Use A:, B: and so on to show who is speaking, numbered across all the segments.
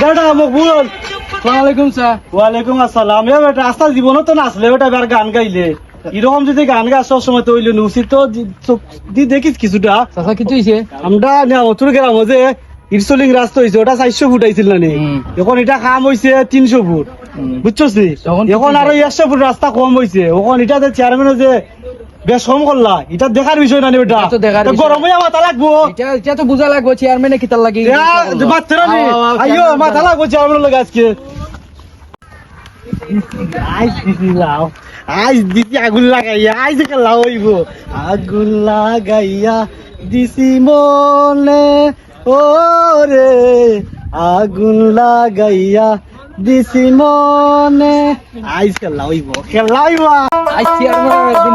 A: বেটা
B: সালামালাইকুম স্যার।
A: ওয়ালাইকুম আসসালাম। এ বেটা আস্তা জীবনও তো নাচলে বেটা এবার গান গাইলে। এরকম যদি গান গা সব সময় তো হইলে উচিত দেখিস কিছুটা।
B: চাচা কিছু
A: আমরা নিয়ামতুর গ্রাম যে ইরসলিং রাস্তা হয়েছে ওটা চারশো ফুট আইছিল না এখন এটা কাম হয়েছে তিনশো ফুট। বুঝছস নি? এখন আরও একশো ফুট রাস্তা কম হয়েছে এখন এটা যে চেয়ারম্যান যে বেশ কম করলা এটা দেখার বিষয় না
B: এটা তো দেখার বিষয়।
A: মাথা লাগবো।
B: এটা এটা তো বুঝা লাগবে চেয়ারম্যানে কিতার লাগে?
A: বাচ্চারা নি আইয়ো মাথা লাগবো চেয়ারম্যান লাগে আজকে। আইস দিছি লাও। আইস দিছি আগুন লাগাইয়া আইস কে আগুন লাগাইয়া দিছি মনে ও রে আগুন লাগাইয়া দিছি মনে। আইস কে লাও হইব কে লাইব
B: আই চেয়ারম্যান একদিন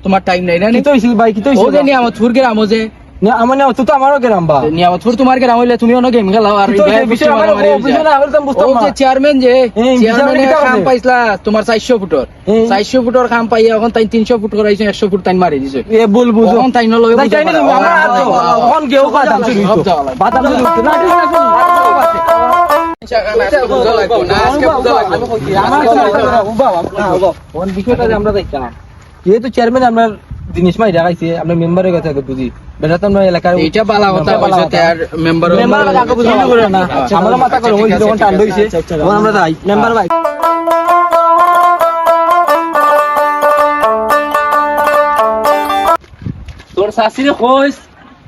B: হইছে
A: হইছে?
B: না হইছে তোমার টাইম নাই না নি?
A: কি হইছিল ভাই কি তো হইছিল
B: ও যে নিয়ামতপুর গ্রাম ও যে
A: আমার না তো আমারও গ্রাম বা
B: নিয়ামতপুর তোমার গ্রাম হইলে তুমি অন গেম খেলাও আর
A: বিষয় আমার ও
B: হইছে।
A: বুঝে না, আমি তো বুঝতাম
B: ও
A: না।
B: যে চেয়ারম্যান যে চেয়ারম্যানে কাম
A: করে?
B: পাইছলা তোমার চারশো ফুটর
A: এই।
B: চারশো ফুটর কাম পাইয়া এখন তাই তিনশো ফুট করাইছে একশো ফুট তাই মারি দিছে
A: এ বল বুঝো
B: এখন তাই নলগে
A: তাই না আমার আর তো কোন গেও বাদাম
B: যাওয়া লাগবে।
A: বাদাম শুরু হইতো না
B: বুঝা না বুঝা
A: আমরা দেখতাম যেহেতু চেয়ারম্যান আমরা জিনিস মাই দেখাইছে আমরা মেম্বারের কথা বুঝি। বেটা তো আমরা এলাকার
B: এইটা বালা কথা
A: বালা
B: তার মেম্বার
A: মেম্বার কাকে বুঝি করে না। আমরা মাথা করে ওই যখন টান হইছে তখন আমরা যাই। মেম্বার ভাই।
C: তোর শাশুড়ি কইস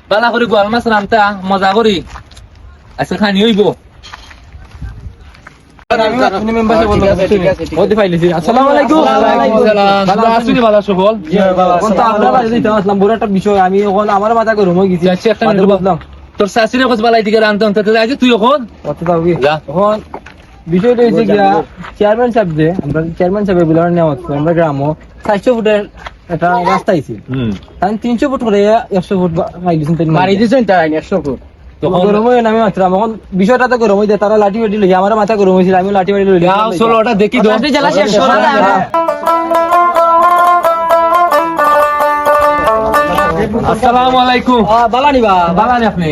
C: বালা করে গোয়াল মাছ রান্তা মজা করি। আজকে খানি হইব।
A: আমি এখন আমার মাথা করে রুমে গেছি।
C: যাচ্ছি একটা
A: মাথা
C: মিনিট।
A: বুঝলাম
C: তোর শাশুড়ি কইস বালা এদিকে রান্তা আনতে আজ তুই এখন?
A: কি?
C: যা।
A: এখন বিষয়টা হচ্ছে গিয়া চেয়ারম্যান সাহেব যে আমরা চেয়ারম্যান সাহেবের বিলার নেওয়া হচ্ছে আমরা গ্রামও চারশো ফুটের একটা রাস্তা আইছি। তাই তিনশো ফুট করে একশো ফুট দিয়েছেন
B: মারি দিছেন তাই একশো ফুট।
A: গরম হয়ে নামে মাত্রাম এখন বিষয়টা তো গরম হয়ে তারা লাঠি বাড়ি লইয়া আমার মাথা গরম হয়েছিল আমি লাঠি বাড়ি লইলাম
C: চলো ওটা দেখি দো আসসালামু আলাইকুম।
A: বালানি বা
C: বাগানে আপনি।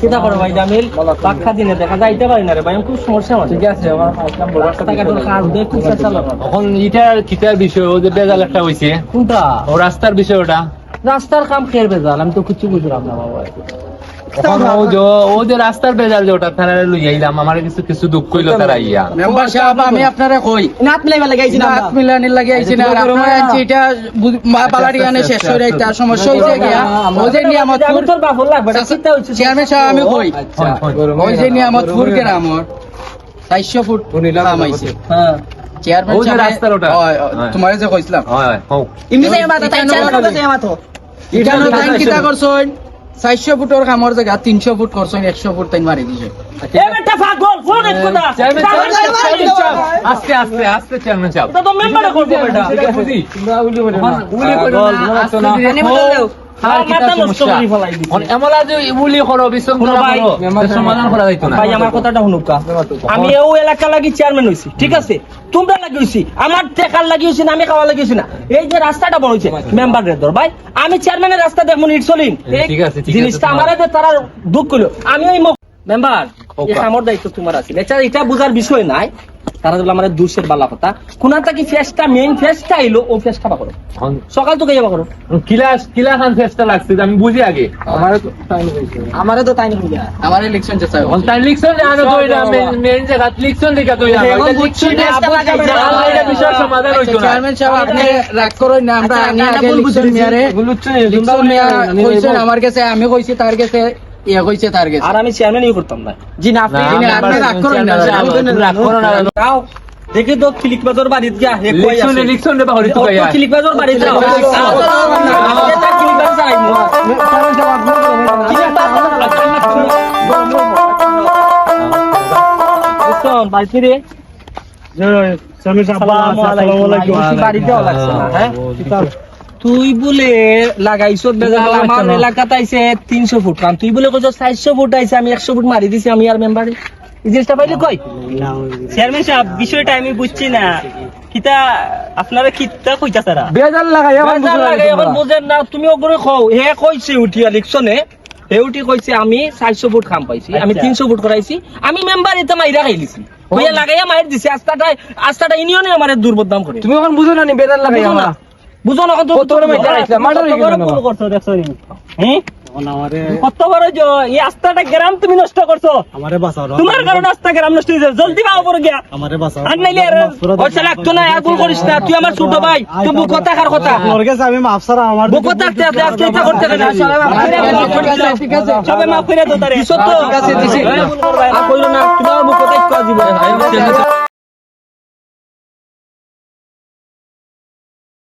A: চিন্তা করো ভাই জামিল পাখা দিনে দেখা যাইতে পারি না রে ভাই খুব সমস্যা আমার। ঠিক আছে আমার আসলাম বড় একটা কাটার কাজ দিয়ে খুব চেষ্টা
C: এখন ইটার কিটার বিষয় ও বেজাল একটা হইছে।
A: কোনটা?
C: ও রাস্তার বিষয় ওটা।
A: রাস্তার কাম খেয়ে বেজাল আমি তো কিছু বুঝলাম না বাবা।
C: এখন ও যে ও যে রাস্তার বেজাল যে ওটা তারা লই আইলাম আমার কিছু কিছু দুঃখ হইল তারা ইয়া।
B: মেম্বার সাহেব আমি আপনারে কই?
A: নাত মিলাই ভালো না
B: নাত মিলানির লাগে না আপনারা আনছি এটা মা বালারি গানে শেষ এটা সমস্যা হইছে গিয়া। ও নিয়ামতপুর
A: তোর বাফর লাগবে চিন্তা হচ্ছে
B: চেয়ারম্যান সাহেব আমি কই?
C: হন, হন।
B: ওই যে নিয়ামতপুর গ্রামর চারশো ফুট কাম আইছে।
A: হ্যাঁ।
B: চেয়ারম্যান সাহেব
C: রাস্তার
B: তোমার যে কইছিলাম।
C: হয় হয় হোক।
A: মাথা তাই চেয়ারম্যান মাথা
B: এটা টাইম কিটা করছইন? চারশো ফুটের কামর জায়গা তিনশো ফুট করছইন একশো ফুট তাই মারি দিছে।
C: সাহেব, আস্তে আস্তে আস্তে চেয়ারম্যান সাহেব।
A: তো মেম্বার করবে বেটা।
C: বুঝি
A: তোমরা উলি বলে
C: এখন উলি করো না, আস্তে ধীরে হোক। আর কিটা
A: মাথা নষ্ট
C: সমস্যা?
A: করে ফেলাই দিছে।
C: এখন এমলা যে উলি করো, বিশৃঙ্খলা
A: ভাই,
C: করো, এটা সমাধান করা যাইতো না।
D: ভাই আমার কথাটা শুনুকা আমি এও এলাকা লাগি চেয়ারম্যান হইছি ঠিক আছে? তোমরা লাগি আমার টেকার লাগি না আমি খাওয়া না। এই যে রাস্তাটা মেম্বার ভাই আমি চেয়ারম্যানের রাস্তা দেখব জিনিসটা তারা দুঃখ করল। ওই মেম্বার এই আমার দায়িত্ব তোমার আছে। এটা বুঝার বিষয় নাই। তারা বলে আমার দুশের বালা কথা কোনাটা কি ফেসটা মেইন ফেসটা? আইলো ও ফেসটা বা করো
C: এখন
D: সকাল তো যাবা করো
C: কিলা কিলা খান চেষ্টা লাগছে আমি বুঝি আগে।
A: আমার তো টাইম হইছে
D: আমারে তো তাই নিয়ে
B: আমার ইলেকশন চেষ্টা
C: এখন তাই যে আনো তো এটা মেন জায়গা লিখছেন দেখা তো
D: এখন বুঝছি যে আবু জাহেল
C: এটা বিষয় সমাধান হইতো না।
B: চেয়ারম্যান সাহেব আপনি রাগ করুন না আমরা
D: আচ্ছা,
B: আমি
D: না, না,
B: আগে। মিয়ারে কইছেন আমার কাছে আমি কইছি তার কাছে ইয়া কইছে তার গেছে
D: আর আমি চেয়ারম্যানই করতাম না জি না আপনি
B: আপনি রাগ করেন না
C: রাগ করেন না
D: তাও দেখি তো ফিলিক বাজার বাড়িতে গিয়া হে কই আছে
C: ইলেকশন রে বাড়িতে
D: কই
C: আছে
D: ফিলিক বাজার বাড়িতে যাও ফিলিক বাজার যাই মো বাড়িতে রে
A: সালামালাইকুম
B: বাড়িতে লাগছে না হ্যাঁ
D: তুই বলে লাগাইছো বেজাল আমার এলাকাত আইছে তিনশো ফুট। কারণ তুই বলে কইছ চারশো ফুট আইছে আমি একশো ফুট মারি দিছি আমি আর মেম্বারে এই জিনিসটা পাইলে কই
E: চেয়ারম্যান সাহেব বিষয়টা আমি বুঝছি না। কিতা আপনারা কিতা কইতা সারা
B: বেজাল লাগাই
D: বেজাল লাগাই এখন বুঝেন না তুমি ওগুলো কও হে কইছে উঠি ইলেকশনে হে উঠি কইছে আমি চারশো ফুট খাম পাইছি আমি
E: আচ্ছা।
D: তিনশো ফুট করাইছি আমি মেম্বার এতে মাইরা খাইলিছি। ওই লাগাইয়া মাইর দিছি আস্তাটা আস্তাটা ইউনিয়নে আমার দুর্বদনাম করে
B: তুমি এখন বুঝো না নি বেজাল লাগাই
D: বুঝো না
B: আমার
D: বুঝো না কত
B: কত বড় মাইর লাগাইছিলাম, মার্ডার হয়ে গেল না।
E: করছ দেখছ নি? হ্যাঁ কত বড় যে এই রাস্তাটা গ্রাম তুমি নষ্ট করছ।
A: আমারে বাঁচাও
E: তোমার কারণে রাস্তা গ্রাম নষ্ট হয়েছে। জলদি পাও পড়ে গিয়া।
A: আমারে বাঁচাও।
E: আর নাইলে আর
D: ওই শালা তো না করিস না। তুই আমার ছোট ভাই তুই বুক কথা কার কথা?
A: কাছে আমি মাফ ছাড়া আমার
D: বুক কথা আজকে আজকে এটা করতে না।
B: ঠিক আছে
E: সবে মাফ করে দাও তারে
D: দিছো
B: ঠিক আছে, দিছি।
D: আর কইলো না তুমি বুক কথা একটু জীবন